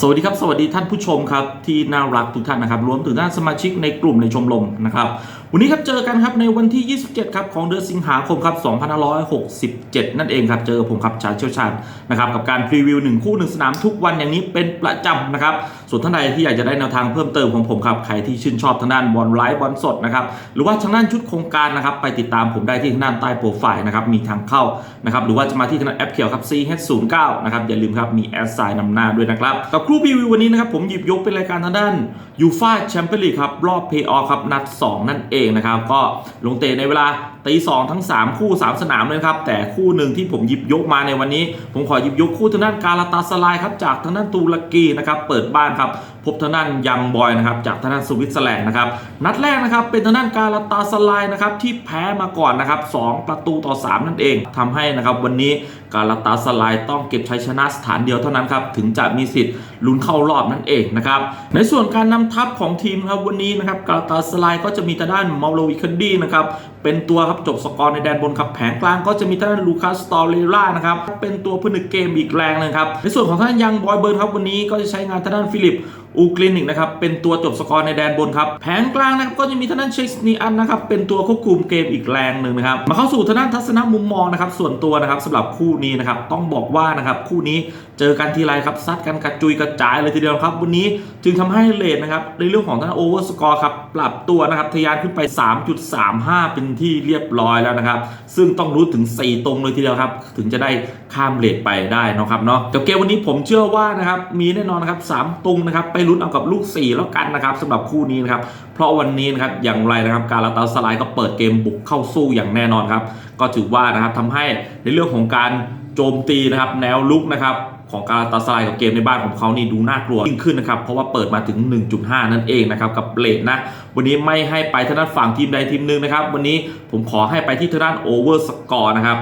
สวัสดีครับ สวัสดีท่านผู้ชมครับที่น่ารักทุกท่านนะครับรวมถึงท่านสมาชิกในกลุ่มในชมรมนะครับวันนี้ครับเจอกันครับในวันที่ 27 ครับของเดือนสิงหาคมครับ 2567 นั่นเองครับ เจอผมครับชาเชี่ยวชาญนะครับกับการพรีวิวหนึ่งคู่หนึ่งสนามทุกวันอย่างนี้เป็นประจำนะครับ ส่วนท่านใดที่อยากจะได้แนวทางเพิ่มเติมของผมครับใครที่ชื่นชอบทางด้านบอลไลฟ์บอลสดนะครับหรือว่าทางด้านชุดโครงการนะครับไปติดตามผมได้ที่ทางด้านใต้โปรไฟล์นะครับมีทางเข้านะครับหรือว่าจะมาที่ทางด้านแอปเขียวครับ CH09 นะครับอย่าลืมครับมีแอดไซน์นำหน้าด้วยนะครับกับครูพรีวิววันนี้นะครับผมหยิบยกเป็นรายการทางด้านยูฟาแชมเปี้ยนลีกครับรอบเพย์ออฟครับนัด 2 นั่นเองนะครับ ก็ลงเตะในเวลาตีสองทั้ง 3 คู่ 3 สนามเลยครับ แต่คู่หนึ่งที่ผมหยิบยกมาในวันนี้ ผมขอหยิบยกคู่ทางด้านกาลาตาสลายครับจากทางด้านตุรกีนะครับเปิดบ้านครับ พบทางด้านยังบอยนะครับจากทางด้านสวิตเซอร์แลนด์นะครับนัดแรกนะครับเป็นทางด้านกาลาตาสลายนะครับที่แพ้มาก่อนนะครับสองประตูต่อ 3 นั่นเองทำให้นะครับวันนี้กาลาตาสลายต้องเก็บชัยชนะสถานเดียวเท่านั้นครับถึงจะมีสิทธิ์ลุ้นเข้ารอบนั่นเองนะครับในส่วนการนำทัพของทีมครับวันนี้นะครับกาลาตาสลายก็จะมีทางด้านมาโลวิคันดี้นะครับเป็นตัวครับจบสกอร์ในแดนบนครับแผงกลางก็จะมีทางด้านลูคัสตอเรล่านะครับเป็นตัวผนึกเกมอีกแรงเลยครับในส่วนของทางด้านยังบอยเบิร์นครับวันนี้ก็จะใช้งานทางด้านฟิลิปอูกลินิกนะครับเป็นตัวจบสกอร์ในแดนบนครับแผงกลางนะครับก็จะมีทางด้านเชสนีอันนะครับเป็นตัวควบคุมเกมอีกแรงหนึ่งนะครับมาเข้าสู่ทางด้านทัศนมุมมองนะครับส่วนตัวนะครับสำหรับคู่นี้นะครับต้องบอกว่านะครับคู่นี้เจอกันทีไรครับซัดกันกระจุยกระจายเลยทีเดียวครับ วันนี้จึงทำให้เลทนะครับในเรื่องของทางโอเวอร์สกอร์ครับปรับตัวนะครับทะยานขึ้นไป 3.35 เป็นที่เรียบร้อยแล้วนะครับซึ่งต้องรู้ถึง 4 ตรงเลยทีเดียวครับถึงจะได้ข้ามเลทไปได้นะครับเนาะกับเกมวันนี้ผมเชื่อว่านะครับมีแน่นอนนะครับ3ตรงนะครับไปลุ้นเอากับลูก 4 แล้วกันนะครับสำหรับคู่นี้นะครับเพราะวันนี้นะครับอย่างไรนะครับการลาตาสไลด์ก็เปิดเกมบุกเข้าสู้อย่างแน่นอนครับก็ถือว่านะครับทำให้ในเรื่องของการโจมตีนะครับแนวลุกนะครับ ของการตาสลายกับเกมในบ้านของเขานี่ดูน่ากลัวยิ่งขึ้นนะครับ เพราะว่าเปิดมาถึง 1.5 นั่นเองนะครับ กับเลทนะ วันนี้ไม่ให้ไปทางด้านฝั่งทีมใดทีมหนึ่งนะครับ วันนี้ผมขอให้ไปที่ทางด้านโอเวอร์สกอร์นะครับ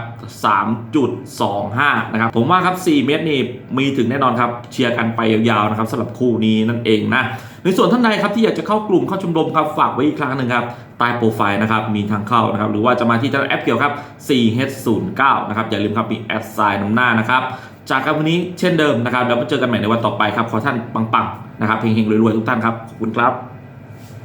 3.25 นะครับ ผมว่าครับ 4 เมตรนี่มีถึงแน่นอนครับ เชียร์กันไปยาวๆนะครับสำหรับคู่นี้นั่นเองนะในส่วนท่านใดครับที่อยากจะเข้ากลุ่มเข้าชมรมครับฝากไว้อีกครั้งหนึ่งครับใต้โปรไฟล์นะครับมีทางเข้านะครับหรือว่าจะมาที่ทางแอปเกี่ยวครับ 4H09 นะครับอย่าลืมครับมีแอดไซน์นำหน้านะครับ จากกันวันนี้เช่นเดิมนะครับแล้วมาเจอกันใหม่ในวันต่อไปครับขอท่านปังๆนะครับเฮงๆรวยๆทุกท่านครับขอบคุณครับ